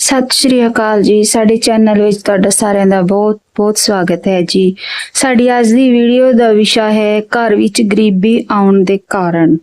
ਸਤਿ ਸ਼੍ਰੀ ਅਕਾਲ ਜੀ। ਸਾਡੇ ਚੈਨਲ ਵਿੱਚ ਤੁਹਾਡਾ ਸਾਰਿਆਂ ਦਾ ਬਹੁਤ ਬਹੁਤ ਸਵਾਗਤ ਹੈ ਜੀ। ਸਾਡੀ ਅੱਜ ਦੀ ਵੀਡੀਓ ਦਾ ਵਿਸ਼ਾ ਹੈ ਘਰ ਵਿੱਚ ਗਰੀਬੀ ਆਉਣ ਦੇ ਕਾਰਨ।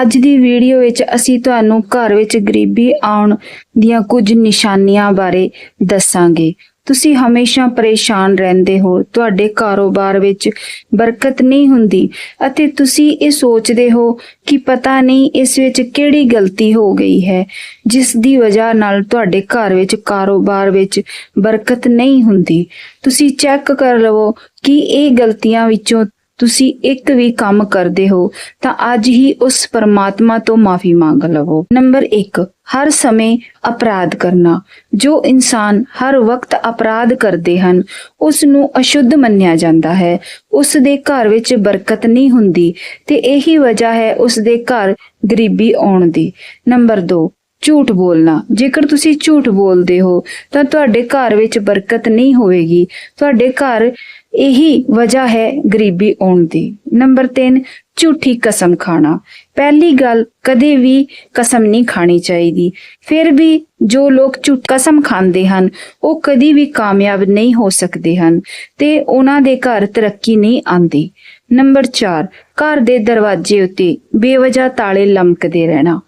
ਅੱਜ ਦੀ ਵੀਡੀਓ ਵਿੱਚ ਅਸੀਂ ਤੁਹਾਨੂੰ ਘਰ ਵਿੱਚ ਗਰੀਬੀ ਆਉਣ ਦੀਆਂ ਕੁਝ ਨਿਸ਼ਾਨੀਆਂ ਬਾਰੇ ਦੱਸਾਂਗੇ। ਤੁਸੀਂ ਹਮੇਸ਼ਾ ਪਰੇਸ਼ਾਨ ਰਹਿੰਦੇ ਹੋ, ਤੁਹਾਡੇ ਕਾਰੋਬਾਰ ਵਿੱਚ ਬਰਕਤ ਨਹੀਂ ਹੁੰਦੀ ਅਤੇ ਤੁਸੀਂ ਇਹ ਸੋਚਦੇ ਹੋ ਕਿ ਪਤਾ ਨਹੀਂ ਇਸ ਵਿੱਚ ਕਿਹੜੀ ਗਲਤੀ ਹੋ ਗਈ ਹੈ, ਜਿਸ ਦੀ ਵਜ੍ਹਾ ਨਾਲ ਤੁਹਾਡੇ ਘਰ ਵਿੱਚ ਕਾਰੋਬਾਰ ਵਿੱਚ ਬਰਕਤ ਨਹੀਂ ਹੁੰਦੀ। ਤੁਸੀਂ ਚੈੱਕ ਕਰ ਲਵੋ ਕਿ ਇਹ ਗਲਤੀਆਂ ਵਿੱਚੋਂ ਤੁਸੀਂ ਇੱਕ ਵੀ ਕੰਮ ਕਰਦੇ ਹੋ, ਤਾਂ ਅੱਜ ਹੀ ਉਸ ਪਰਮਾਤਮਾ ਤੋਂ ਮਾਫੀ ਮੰਗ ਲਵੋ। ਨੰਬਰ 1 ਹਰ ਸਮੇਂ ਅਪਰਾਧ ਕਰਨਾ। ਜੋ ਇਨਸਾਨ ਹਰ ਵਕਤ ਅਪਰਾਧ ਕਰਦੇ ਹਨ ਉਸ ਨੂੰ ਅਸ਼ੁੱਧ ਮੰਨਿਆ ਜਾਂਦਾ ਹੈ। ਉਸ ਦੇ ਘਰ ਵਿੱਚ ਬਰਕਤ ਨਹੀਂ ਹੁੰਦੀ ਤੇ ਇਹੀ ਵਜ੍ਹਾ ਹੈ ਉਸ ਦੇ ਘਰ ਗਰੀਬੀ ਆਉਣ ਦੀ। ਨੰਬਰ 2 ਝੂਠ ਬੋਲਣਾ। ਜੇਕਰ ਤੁਸੀਂ ਝੂਠ ਬੋਲਦੇ ਹੋ, ਤਾਂ ਤੁਹਾਡੇ ਘਰ ਵਿੱਚ ਬਰਕਤ ਨਹੀਂ ਹੋਵੇਗੀ। ਤੁਹਾਡੇ ਘਰ ਇਹੀ ਵਜ੍ਹਾ ਹੈ ਗਰੀਬੀ ਆਉਣ ਦੀ। ਨੰਬਰ 3 ਝੂਠੀ ਕਸਮ ਖਾਣਾ। ਪਹਿਲੀ ਗੱਲ, ਕਦੇ ਵੀ ਕਸਮ ਨਹੀਂ ਖਾਣੀ ਚਾਹੀਦੀ। ਫਿਰ ਵੀ ਜੋ ਲੋਕ ਝੂਠ ਕਸਮ ਖਾਂਦੇ ਹਨ, ਉਹ ਕਦੀ ਵੀ ਕਾਮਯਾਬ ਨਹੀਂ ਹੋ ਸਕਦੇ ਹਨ ਤੇ ਉਹਨਾਂ ਦੇ ਘਰ ਤਰੱਕੀ ਨਹੀਂ ਆਂਦੀ ਨੰਬਰ 4 ਘਰ ਦੇ ਦਰਵਾਜ਼ੇ ਉੱਤੇ ਬੇਵਜ੍ਹਾ ਤਾਲੇ ਲਮਕਦੇ ਰਹਿਣਾ।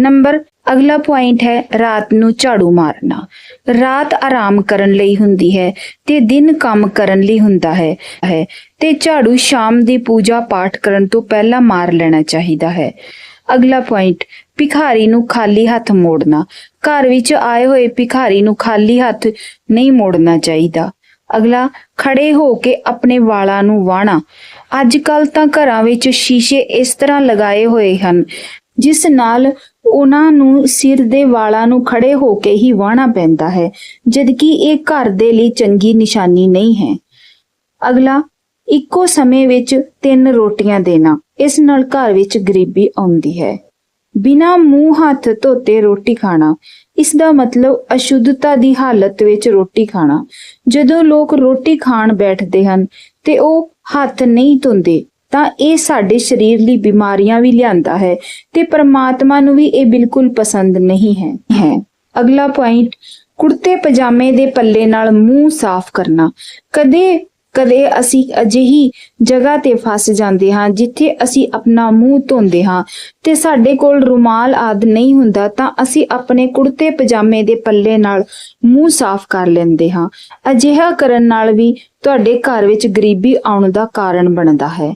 ਨੰਬਰ ਅਗਲਾ ਪੁਆਇੰਟ ਹੈ ਰਾਤ ਨੂੰ ਝਾੜੂ ਮਾਰਨਾ। ਰਾਤ ਆਰਾਮ ਕਰਨ ਲਈ ਹੁੰਦੀ ਹੈ ਤੇ ਦਿਨ ਕੰਮ ਕਰਨ ਲਈ ਹੁੰਦਾ ਹੈ ਹੈ ਤੇ ਝਾੜੂ ਸ਼ਾਮ ਦੀ ਪੂਜਾ ਪਾਠ ਕਰਨ ਤੋਂ ਪਹਿਲਾਂ ਮਾਰ ਲੈਣਾ ਚਾਹੀਦਾ ਹੈ। ਅਗਲਾ ਪੁਆਇੰਟ ਭਿਖਾਰੀ ਨੂੰ ਖਾਲੀ ਹੱਥ ਮੋੜਨਾ। ਘਰ ਵਿੱਚ ਆਏ ਹੋਏ ਭਿਖਾਰੀ ਨੂੰ ਖਾਲੀ ਹੱਥ ਨਹੀਂ ਮੋੜਨਾ ਚਾਹੀਦਾ। ਅਗਲਾ, ਖੜੇ ਹੋ ਕੇ ਆਪਣੇ ਵਾਲਾਂ ਨੂੰ ਵਾਣਾ ਅੱਜ ਕੱਲ ਤਾਂ ਘਰਾਂ ਵਿੱਚ ਸ਼ੀਸ਼ੇ ਇਸ ਤਰ੍ਹਾਂ ਲਗਾਏ ਹੋਏ ਹਨ, ਜਿਸ ਨਾਲ ਉਹਨਾਂ ਨੂੰ ਸਿਰ ਦੇ ਵਾਲਾਂ ਨੂੰ ਖੜੇ ਹੋ ਕੇ ਹੀ ਵਾਹਣਾ ਪੈਂਦਾ ਹੈ, ਜਦਕਿ ਇਹ ਘਰ ਦੇ ਲਈ ਚੰਗੀ ਨਿਸ਼ਾਨੀ ਨਹੀਂ ਹੈ। ਅਗਲਾ, ਇੱਕੋ ਸਮੇਂ ਵਿੱਚ ਤਿੰਨ ਰੋਟੀਆਂ ਦੇਣਾ, ਇਸ ਨਾਲ ਘਰ ਵਿੱਚ ਗਰੀਬੀ ਆਉਂਦੀ ਹੈ। ਬਿਨਾ ਮੂੰਹ ਹੱਥ ਧੋਤੇ ਰੋਟੀ ਖਾਣਾ, ਇਸ ਦਾ ਮਤਲਬ ਅਸ਼ੁੱਧਤਾ ਦੀ ਹਾਲਤ ਵਿੱਚ ਰੋਟੀ ਖਾਣਾ। ਜਦੋਂ ਲੋਕ ਰੋਟੀ ਖਾਣ ਬੈਠਦੇ ਹਨ, ਤੇ ਉਹ ਹੱਥ ਨਹੀਂ ਧੋਂਦੇ ਤਾਂ ਇਹ ਸਾਡੇ ਸਰੀਰ ਲਈ ਬਿਮਾਰੀਆਂ ਵੀ ਲਿਆਂਦਾ ਹੈ ਤੇ ਪਰਮਾਤਮਾ ਨੂੰ ਵੀ ਇਹ ਬਿਲਕੁਲ ਪਸੰਦ ਨਹੀਂ ਹੈ ਹੈ। ਅਗਲਾ ਪੁਆਇੰਟ ਕੁੜਤੇ ਪਜਾਮੇ ਦੇ ਪੱਲੇ ਨਾਲ ਮੂੰਹ ਸਾਫ਼ ਕਰਨਾ। ਕਦੇ ਕਦੇ ਅਸੀਂ ਅਜਿਹੀ ਜਗ੍ਹਾ ਤੇ ਫਸ ਜਾਂਦੇ ਹਾਂ ਜਿੱਥੇ ਅਸੀਂ ਆਪਣਾ ਮੂੰਹ ਧੋਂਦੇ ਹਾਂ ਤੇ ਸਾਡੇ ਕੋਲ ਰੁਮਾਲ ਆਦ ਨਹੀਂ ਹੁੰਦਾ ਤਾਂ ਅਸੀਂ ਆਪਣੇ ਕੁੜਤੇ ਪਜਾਮੇ ਦੇ ਪੱਲੇ ਨਾਲ ਮੂੰਹ ਸਾਫ਼ ਕਰ ਲੈਂਦੇ ਹਾਂ। ਅਜਿਹਾ ਕਰਨ ਨਾਲ ਵੀ ਤੁਹਾਡੇ ਘਰ ਵਿੱਚ ਗਰੀਬੀ ਆਉਣ ਦਾ ਕਾਰਨ ਬਣਦਾ ਹੈ।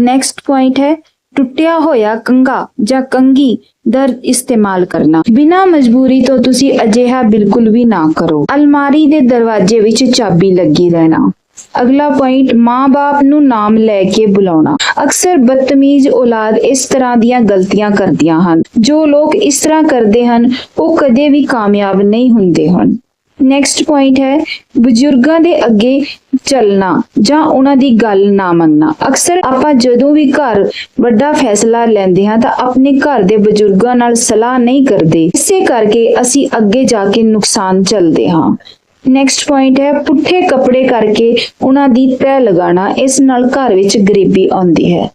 ਨੈਕਸਟ ਪੁਆਇੰਟ ਹੈ ਟੁੱਟਿਆ ਹੋਇਆ ਕੰਗਾ ਜਾਂ ਕੰਗੀ ਦਾ ਇਸਤੇਮਾਲ ਕਰਨਾ ਬਿਨਾਂ ਮਜਬੂਰੀ ਤੋਂ ਤੁਸੀਂ ਅਜਿਹਾ ਬਿਲਕੁਲ ਵੀ ਨਾ ਕਰੋ ਅਲਮਾਰੀ ਦੇ ਦਰਵਾਜ਼ੇ ਵਿੱਚ ਚਾਬੀ ਲੱਗੀ ਰਹਿਣਾ ਅਗਲਾ ਪੁਆਇੰਟ ਮਾਂ-ਬਾਪ ਨੂੰ ਨਾਮ ਲੈ ਕੇ ਬੁਲਾਉਣਾ ਅਕਸਰ ਬਦਤਮੀਜ਼ ਔਲਾਦ ਇਸ ਤਰ੍ਹਾਂ ਦੀਆਂ ਗਲਤੀਆਂ ਕਰਦੀਆਂ ਹਨ ਜੋ ਲੋਕ ਇਸ ਤਰ੍ਹਾਂ ਕਰਦੇ ਹਨ ਉਹ ਕਦੇ ਵੀ ਕਾਮਯਾਬ ਨਹੀਂ ਹੁੰਦੇ ਹਨ ਨੈਕਸਟ ਪੁਆਇੰਟ ਹੈ, ਬਜ਼ੁਰਗਾਂ ਦੇ ਅੱਗੇ ਚੱਲਣਾ ਜਾਂ ਉਹਨਾਂ ਦੀ ਗੱਲ ਨਾ ਮੰਨਣਾ। ਅਕਸਰ ਆਪਾਂ ਜਦੋਂ ਵੀ ਘਰ ਵੱਡਾ ਫੈਸਲਾ ਲੈਂਦੇ ਹਾਂ ਤਾਂ ਆਪਣੇ ਘਰ ਦੇ ਬਜ਼ੁਰਗਾਂ ਨਾਲ ਸਲਾਹ ਨਹੀਂ ਕਰਦੇ। ਇਸੇ ਕਰਕੇ ਅਸੀਂ ਅੱਗੇ ਜਾ ਕੇ ਨੁਕਸਾਨ ਚੱਲਦੇ ਹਾਂ। ਨੈਕਸਟ ਪੁਆਇੰਟ ਹੈ, ਪੁੱਠੇ ਕੱਪੜੇ ਕਰਕੇ ਉਹਨਾਂ ਦੀ ਤਹਿ ਲਗਾਉਣਾ, ਇਸ ਨਾਲ ਘਰ ਵਿੱਚ ਗਰੀਬੀ ਆਉਂਦੀ ਹੈ।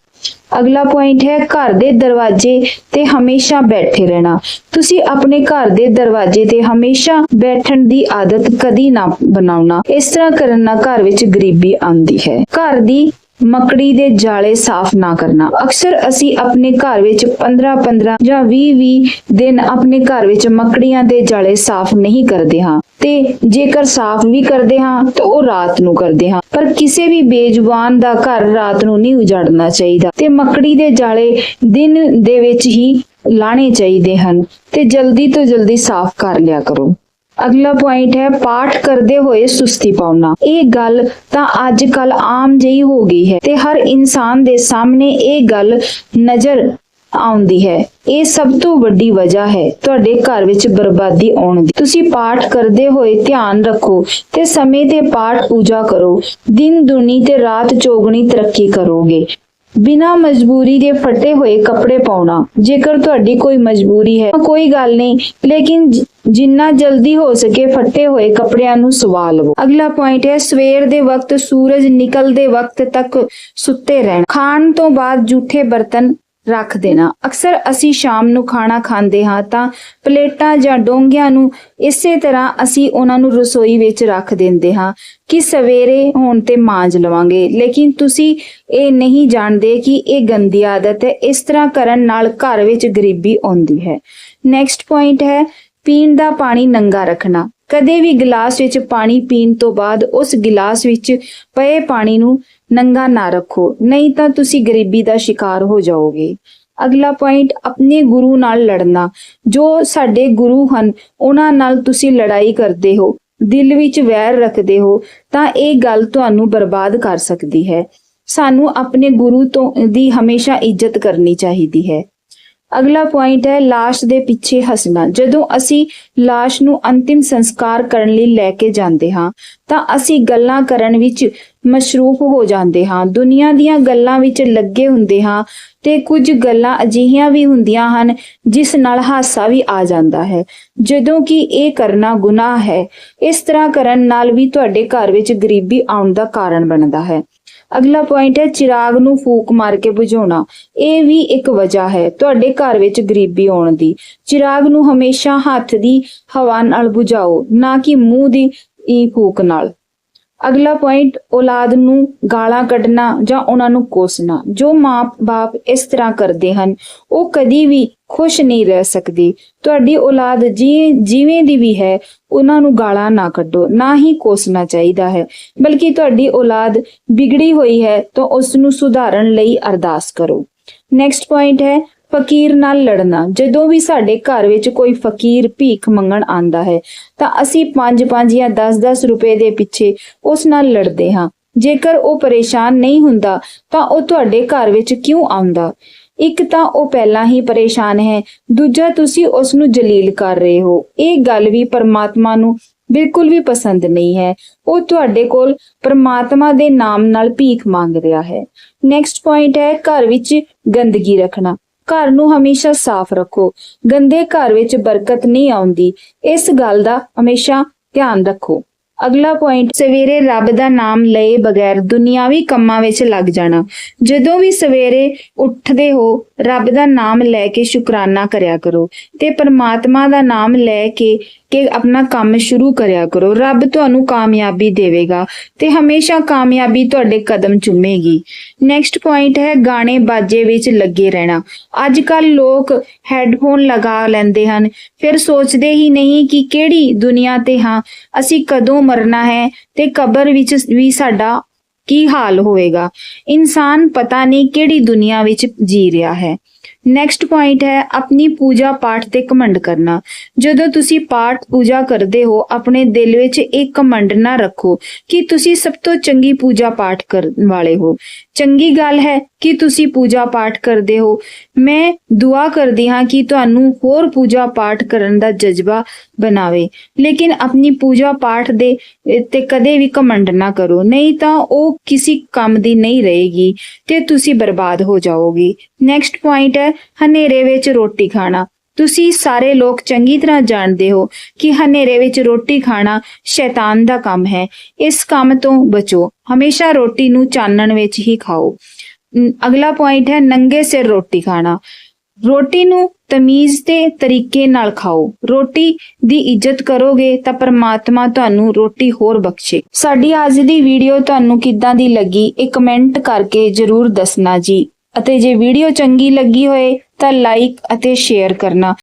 ਅਗਲਾ ਪੁਆਇੰਟ ਹੈ ਘਰ ਦੇ ਦਰਵਾਜ਼ੇ ਤੇ ਹਮੇਸ਼ਾ ਬੈਠੇ ਰਹਿਣਾ। ਤੁਸੀਂ ਆਪਣੇ ਘਰ ਦੇ ਦਰਵਾਜ਼ੇ ਤੇ ਹਮੇਸ਼ਾ ਬੈਠਣ ਦੀ ਆਦਤ ਕਦੀ ਨਾ ਬਣਾਉਣਾ। ਇਸ ਤਰ੍ਹਾਂ ਕਰਨ ਨਾਲ ਘਰ ਵਿੱਚ ਗਰੀਬੀ ਆਉਂਦੀ ਹੈ। ਘਰ ਦੀ ਮੱਕੜੀ ਦੇ ਜਾਲੇ ਸਾਫ਼ ਨਾ ਕਰਨਾ। ਅਕਸਰ ਅਸੀਂ ਆਪਣੇ ਘਰ ਵਿੱਚ 15-15 ਜਾਂ 20-20 ਦਿਨ ਆਪਣੇ ਘਰ ਵਿੱਚ ਮੱਕੜੀਆਂ ਦੇ ਜਾਲੇ ਸਾਫ਼ ਨਹੀਂ ਕਰਦੇ ਹਾਂ। ਤੇ ਜੇਕਰ ਸਾਫ਼ ਵੀ ਕਰਦੇ ਹਾਂ, ਤਾਂ ਉਹ ਰਾਤ ਨੂੰ ਕਰਦੇ ਹਾਂ। ਪਰ ਕਿਸੇ ਵੀ ਬੇਜ਼ੁਬਾਨ ਦਾ ਘਰ ਰਾਤ ਨੂੰ ਨਹੀਂ ਉਜਾੜਨਾ ਚਾਹੀਦਾ। ਤੇ ਮੱਕੜੀ ਦੇ ਜਾਲੇ ਦਿਨ ਦੇ ਵਿੱਚ ਹੀ ਲਾਣੇ ਚਾਹੀਦੇ ਹਨ। ਤੇ ਜਲਦੀ ਤੋਂ ਜਲਦੀ ਸਾਫ਼ ਕਰ ਲਿਆ ਕਰੋ। ਅਗਲਾ ਪੁਆਇੰਟ ਹੈ ਪਾਠ ਕਰਦੇ ਹੋਏ ਸੁਸਤੀ ਪਾਉਣਾ। ਇਹ ਗੱਲ ਤਾਂ ਅੱਜ ਕੱਲ ਆਮ ਜਿਹੀ ਹੋ ਗਈ ਹੈ ਤੇ ਹਰ ਇਨਸਾਨ ਦੇ ਸਾਹਮਣੇ ਇਹ ਗੱਲ ਨਜ਼ਰ ਆਉਂਦੀ ਹੈ। ਇਹ ਸਭ ਤੋਂ ਵੱਡੀ ਵਜ੍ਹਾ ਹੈ ਤੁਹਾਡੇ ਘਰ ਵਿੱਚ ਬਰਬਾਦੀ ਆਉਣ ਦੀ। ਤੁਸੀਂ ਪਾਠ ਕਰਦੇ ਹੋਏ ਧਿਆਨ ਰੱਖੋ ਤੇ ਸਮੇਂ ਤੇ ਪਾਠ ਪੂਜਾ ਕਰੋ। ਦਿਨ ਦੁਨੀ ਤੇ ਰਾਤ ਚੋਗਣੀ ਤਰੱਕੀ ਕਰੋਗੇ। ਬਿਨਾ ਮਜਬੂਰੀ ਦੇ ਫਟੇ ਹੋਏ ਕੱਪੜੇ ਪਾਉਣਾ। ਜੇਕਰ ਤੁਹਾਡੀ ਕੋਈ ਮਜਬੂਰੀ ਹੈ ਤਾਂ ਕੋਈ ਗੱਲ ਨਹੀਂ, ਲੇਕਿਨ ਜਿੰਨਾ ਜਲਦੀ ਹੋ ਸਕੇ ਫਟੇ ਹੋਏ ਕੱਪੜਿਆਂ ਨੂੰ ਸਵਾ ਲਵੋ। ਅਗਲਾ ਪੁਆਇੰਟ ਹੈ, ਸਵੇਰ ਦੇ ਵਕਤ ਸੂਰਜ ਨਿਕਲਦੇ ਵਕਤ ਤੱਕ ਸੁੱਤੇ ਰਹਿਣਾ। ਖਾਣ ਤੋਂ ਬਾਅਦ ਜੂਠੇ ਬਰਤਨ ਰੱਖ ਦੇਣਾ। ਅਕਸਰ ਅਸੀਂ ਸ਼ਾਮ ਨੂੰ ਖਾਣਾ ਖਾਂਦੇ ਹਾਂ ਤਾਂ ਪਲੇਟਾਂ ਜਾਂ ਡੋਂਗਿਆਂ ਨੂੰ ਇਸੇ ਤਰ੍ਹਾਂ ਅਸੀਂ ਉਹਨਾਂ ਨੂੰ ਰਸੋਈ ਵਿੱਚ ਰੱਖ ਦਿੰਦੇ ਹਾਂ ਕਿ ਸਵੇਰੇ ਹੋਣ ਤੇ ਮਾਂਜ ਲਵਾਂਗੇ। ਲੇਕਿਨ ਤੁਸੀਂ ਇਹ ਨਹੀਂ ਜਾਣਦੇ ਕਿ ਇਹ ਗੰਦੀ ਆਦਤ ਹੈ। ਇਸ ਤਰ੍ਹਾਂ ਕਰਨ ਨਾਲ ਘਰ ਵਿੱਚ ਗਰੀਬੀ ਆਉਂਦੀ ਹੈ। ਨੈਕਸਟ ਪੁਆਇੰਟ ਹੈ, ਪੀਣ ਦਾ ਪਾਣੀ ਨੰਗਾ ਰੱਖਣਾ। ਕਦੇ ਵੀ ਗਲਾਸ ਵਿੱਚ ਪਾਣੀ ਪੀਣ ਤੋਂ ਬਾਅਦ ਉਸ ਗਲਾਸ ਵਿੱਚ ਪਏ ਪਾਣੀ ਨੂੰ ਨੰਗਾ ਨਾ ਰੱਖੋ, ਨਹੀਂ ਤਾਂ ਤੁਸੀਂ ਗਰੀਬੀ ਦਾ ਸ਼ਿਕਾਰ ਹੋ ਜਾਓਗੇ। ਅਗਲਾ ਪੁਆਇੰਟ ਆਪਣੇ ਗੁਰੂ ਨਾਲ ਲੜਨਾ। ਜੋ ਸਾਡੇ ਗੁਰੂ ਹਨ, ਉਹਨਾਂ ਨਾਲ ਤੁਸੀਂ ਲੜਾਈ ਕਰਦੇ ਹੋ, ਦਿਲ ਵਿੱਚ ਵੈਰ ਰੱਖਦੇ ਹੋ, ਤਾਂ ਇਹ ਗੱਲ ਤੁਹਾਨੂੰ ਬਰਬਾਦ ਕਰ ਸਕਦੀ ਹੈ। ਸਾਨੂੰ ਆਪਣੇ ਗੁਰੂ ਤੋਂ ਦੀ ਹਮੇਸ਼ਾ ਇੱਜ਼ਤ ਕਰਨੀ ਚਾਹੀਦੀ ਹੈ। ਅਗਲਾ ਪੁਆਇੰਟ ਹੈ লাশ ਦੇ ਪਿੱਛੇ ਹੱਸਣਾ ਜਦੋਂ ਅਸੀਂ লাশ ਨੂੰ ਅੰਤਿਮ ਸੰਸਕਾਰ ਕਰਨ ਲਈ ਲੈ ਕੇ ਜਾਂਦੇ ਹਾਂ ਤਾਂ ਅਸੀਂ ਗੱਲਾਂ ਕਰਨ ਵਿੱਚ ਮਸ਼ਰੂਫ ਹੋ ਜਾਂਦੇ ਹਾਂ ਦੁਨੀਆ ਦੀਆਂ ਗੱਲਾਂ ਵਿੱਚ ਲੱਗੇ ਹੁੰਦੇ ਹਾਂ ਤੇ ਕੁਝ ਗੱਲਾਂ ਅਜਿਹੀਆਂ ਵੀ ਹੁੰਦੀਆਂ ਹਨ ਜਿਸ ਨਾਲ ਹਾਸਾ ਵੀ ਆ ਜਾਂਦਾ ਹੈ ਜਦੋਂ ਕਿ ਇਹ ਕਰਨਾ ਗੁਨਾਹ ਹੈ ਇਸ ਤਰ੍ਹਾਂ ਕਰਨ ਨਾਲ ਵੀ ਤੁਹਾਡੇ ਘਰ ਵਿੱਚ ਗਰੀਬੀ ਆਉਣ ਦਾ ਕਾਰਨ ਬਣਦਾ ਹੈ ਅਗਲਾ ਪੁਆਇੰਟ ਹੈ ਚਿਰਾਗ ਨੂੰ ਫੂਕ ਮਾਰ ਕੇ ਬੁਝਾਉਣਾ। ਇਹ ਵੀ ਇੱਕ ਵਜ੍ਹਾ ਹੈ ਤੁਹਾਡੇ ਘਰ ਵਿੱਚ ਗਰੀਬੀ ਆਉਣ ਦੀ। ਚਿਰਾਗ ਨੂੰ ਹਮੇਸ਼ਾ ਹੱਥ ਦੀ ਹਵਾ ਨਾਲ ਬੁਝਾਓ, ਨਾ ਕਿ ਮੂੰਹ ਦੀ ਫੂਕ ਨਾਲ। ਅਗਲਾ ਪੁਆਇੰਟ ਔਲਾਦ ਨੂੰ ਗਾਲਾਂ ਕੱਢਣਾ ਜਾਂ ਉਹਨਾਂ ਨੂੰ ਕੋਸਣਾ। ਜੋ ਮਾਂ-ਬਾਪ ਇਸ ਤਰ੍ਹਾਂ ਕਰਦੇ ਹਨ, ਉਹ ਕਦੀ ਵੀ ਖੁਸ਼ ਨਹੀਂ ਰਹਿ ਸਕਦੀ। ਤੁਹਾਡੀ ਔਲਾਦ ਜਿਵੇਂ ਦੀ ਵੀ ਹੈ, ਉਹਨਾਂ ਨੂੰ ਗਾਲਾਂ ਨਾ ਕੱਢੋ, ਨਾ ਹੀ ਕੋਸਣਾ ਚਾਹੀਦਾ ਹੈ। ਬਲਕਿ ਤੁਹਾਡੀ ਔਲਾਦ ਵਿਗੜੀ ਹੋਈ ਹੈ, ਤਾਂ ਉਸ ਨੂੰ ਸੁਧਾਰਨ ਲਈ ਅਰਦਾਸ ਕਰੋ। ਨੈਕਸਟ ਪੁਆਇੰਟ ਹੈ, ਫਕੀਰ ਨਾਲ ਲੜਨਾ। ਜਦੋਂ ਵੀ ਸਾਡੇ ਘਰ ਵਿੱਚ ਕੋਈ ਫਕੀਰ ਭੀਖ ਮੰਗਣ ਆਂਦਾ ਹੈ, ਤਾਂ ਅਸੀਂ 5-5 ਜਾਂ 10-10 ਰੁਪਏ ਦੇ ਪਿੱਛੇ ਉਸ ਨਾਲ ਲੜਦੇ ਹਾਂ। ਜੇਕਰ ਉਹ ਪਰੇਸ਼ਾਨ ਨਹੀਂ ਹੁੰਦਾ, ਤਾਂ ਉਹ ਤੁਹਾਡੇ ਘਰ ਵਿੱਚ ਕਿਉਂ ਆਉਂਦਾ? ਇੱਕ ਤਾਂ ਉਹ ਪਹਿਲਾਂ ਹੀ ਪਰੇਸ਼ਾਨ ਹੈ, ਦੂਜਾ ਤੁਸੀਂ ਉਸ ਨੂੰ ਜਲੀਲ ਕਰ ਰਹੇ ਹੋ। ਇਹ ਗੱਲ ਵੀ ਪਰਮਾਤਮਾ ਨੂੰ ਬਿਲਕੁਲ ਵੀ ਪਸੰਦ ਨਹੀਂ ਹੈ। ਉਹ ਤੁਹਾਡੇ ਕੋਲ ਪਰਮਾਤਮਾ ਦੇ ਨਾਮ ਨਾਲ ਭੀਖ ਮੰਗ ਰਿਹਾ ਹੈ। ਨੈਕਸਟ ਪੁਆਇੰਟ ਹੈ ਘਰ ਵਿੱਚ ਗੰਦਗੀ ਰੱਖਣਾ। ਘਰ ਨੂੰ ਹਮੇਸ਼ਾ ਸਾਫ਼ ਰੱਖੋ। ਗੰਦੇ ਘਰ ਵਿੱਚ ਬਰਕਤ ਨਹੀਂ ਆਉਂਦੀ। ਇਸ ਗੱਲ ਦਾ ਹਮੇਸ਼ਾ ਧਿਆਨ ਰੱਖੋ। ਅਗਲਾ ਪੁਆਇੰਟ ਸਵੇਰੇ ਰੱਬ ਦਾ ਨਾਮ ਲਏ ਬਗੈਰ ਦੁਨਿਆਵੀ ਕੰਮਾਂ ਵਿੱਚ ਲੱਗ ਜਾਣਾ। ਜਦੋਂ ਵੀ ਸਵੇਰੇ ਉੱਠਦੇ ਹੋ, ਰੱਬ ਦਾ ਨਾਮ ਲੈ ਕੇ ਸ਼ੁਕਰਾਨਾ ਕਰਿਆ ਕਰੋ ਤੇ ਪਰਮਾਤਮਾ ਦਾ ਨਾਮ ਲੈ ਕੇ ਕਿ ਆਪਣਾ ਕੰਮ ਸ਼ੁਰੂ ਕਰਿਆ ਕਰੋ। ਰੱਬ ਤੁਹਾਨੂੰ ਕਾਮਯਾਬੀ ਦੇਵੇਗਾ ਤੇ ਹਮੇਸ਼ਾ ਕਾਮਯਾਬੀ ਤੁਹਾਡੇ ਕਦਮ ਚੁੰਮੇਗੀ। ਨੈਕਸਟ ਪੁਆਇੰਟ ਹੈ, ਗਾਣੇ ਬਾਜੇ ਵਿੱਚ ਲੱਗੇ ਰਹਿਣਾ। ਅੱਜ ਕੱਲ ਲੋਕ ਹੈੱਡਫੋਨ ਲਗਾ ਲੈਂਦੇ ਹਨ। ਫਿਰ ਸੋਚਦੇ ਹੀ ਨਹੀਂ ਕਿ ਕਿਹੜੀ ਦੁਨੀਆ ਤੇ ਹਾਂ, ਅਸੀਂ ਕਦੋਂ ਮਰਨਾ ਹੈ ਤੇ ਕਬਰ ਵਿੱਚ ਵੀ ਸਾਡਾ ਕੀ ਹਾਲ ਹੋਵੇਗਾ? ਇਨਸਾਨ ਪਤਾ ਨਹੀਂ ਕਿਹੜੀ ਦੁਨੀਆ ਵਿੱਚ ਜੀ ਰਿਹਾ ਹੈ। ਨੈਕਸਟ ਪੁਆਇੰਟ ਹੈ, ਆਪਣੀ ਪੂਜਾ ਪਾਠ ਤੇ ਕਮੰਡ ਕਰਨਾ। ਜਦੋਂ ਤੁਸੀਂ ਪਾਠ ਪੂਜਾ ਕਰਦੇ ਹੋ, ਆਪਣੇ ਦਿਲ ਵਿੱਚ ਇੱਕ ਕਮੰਡ ਨਾ ਰੱਖੋ ਕਿ ਤੁਸੀਂ ਸਭ ਤੋਂ ਚੰਗੀ ਪੂਜਾ ਪਾਠ ਕਰਨ ਵਾਲੇ ਹੋ। ਚੰਗੀ ਗੱਲ ਹੈ ਕਿ ਤੁਸੀਂ ਪੂਜਾ ਪਾਠ ਕਰਦੇ ਹੋ। ਮੈਂ ਦੁਆ ਕਰਦੀ ਹਾਂ ਕਿ ਤੁਹਾਨੂੰ ਹੋਰ ਪੂਜਾ ਪਾਠ ਕਰਨ ਦਾ ਜਜ਼ਬਾ ਬਣਾਵੇ। ਲੇਕਿਨ ਆਪਣੀ ਪੂਜਾ ਪਾਠ ਦੇ ਤੇ ਕਦੇ ਵੀ ਕਮੰਡ ਨਾ ਕਰੋ। ਨਹੀਂ ਤਾਂ ਉਹ ਕਿਸੇ ਕੰਮ ਦੀ ਨਹੀਂ ਰਹੇਗੀ ਤੇ ਤੁਸੀਂ ਬਰਬਾਦ ਹੋ ਜਾਓਗੇ। ਨੈਕਸਟ ਪੁਆਇੰਟ ਹੈ, ਹਨੇਰੇ ਵਿੱਚ ਰੋਟੀ ਖਾਣਾ। ਤੁਸੀਂ ਸਾਰੇ ਲੋਕ ਚੰਗੀ ਤਰ੍ਹਾਂ ਜਾਣਦੇ ਹੋ ਕਿ ਹਨੇਰੇ ਵਿੱਚ ਰੋਟੀ ਖਾਣਾ ਸ਼ੈਤਾਨ ਦਾ ਕੰਮ ਹੈ। ਇਸ ਕੰਮ ਤੋਂ ਬਚੋ। ਹਮੇਸ਼ਾ ਰੋਟੀ ਨੂੰ ਚਾਨਣ ਵਿੱਚ ਹੀ ਖਾਓ। ਅਗਲਾ ਪੁਆਇੰਟ ਹੈ ਨੰਗੇ ਸਿਰ ਰੋਟੀ ਖਾਣਾ। ਰੋਟੀ ਨੂੰ ਤਮੀਜ਼ ਤੇ ਤਰੀਕੇ ਨਾਲ ਖਾਓ। ਰੋਟੀ ਦੀ ਇੱਜ਼ਤ ਕਰੋਗੇ ਤਾਂ ਪਰਮਾਤਮਾ ਤੁਹਾਨੂੰ ਰੋਟੀ ਹੋਰ ਬਖਸ਼ੇ। ਸਾਡੀ ਅੱਜ ਦੀ ਵੀਡੀਓ ਤੁਹਾਨੂੰ ਕਿੱਦਾਂ ਦੀ ਲੱਗੀ ਇਹ ਕਮੈਂਟ ਕਰਕੇ ਜਰੂਰ ਦੱਸਣਾ ਜੀ। ਅਤੇ ਜੇ ਵੀਡੀਓ ਚੰਗੀ ਲੱਗੀ ਹੋਏ ਤਾਂ ਲਾਈਕ ਅਤੇ ਸ਼ੇਅਰ ਕਰਨਾ।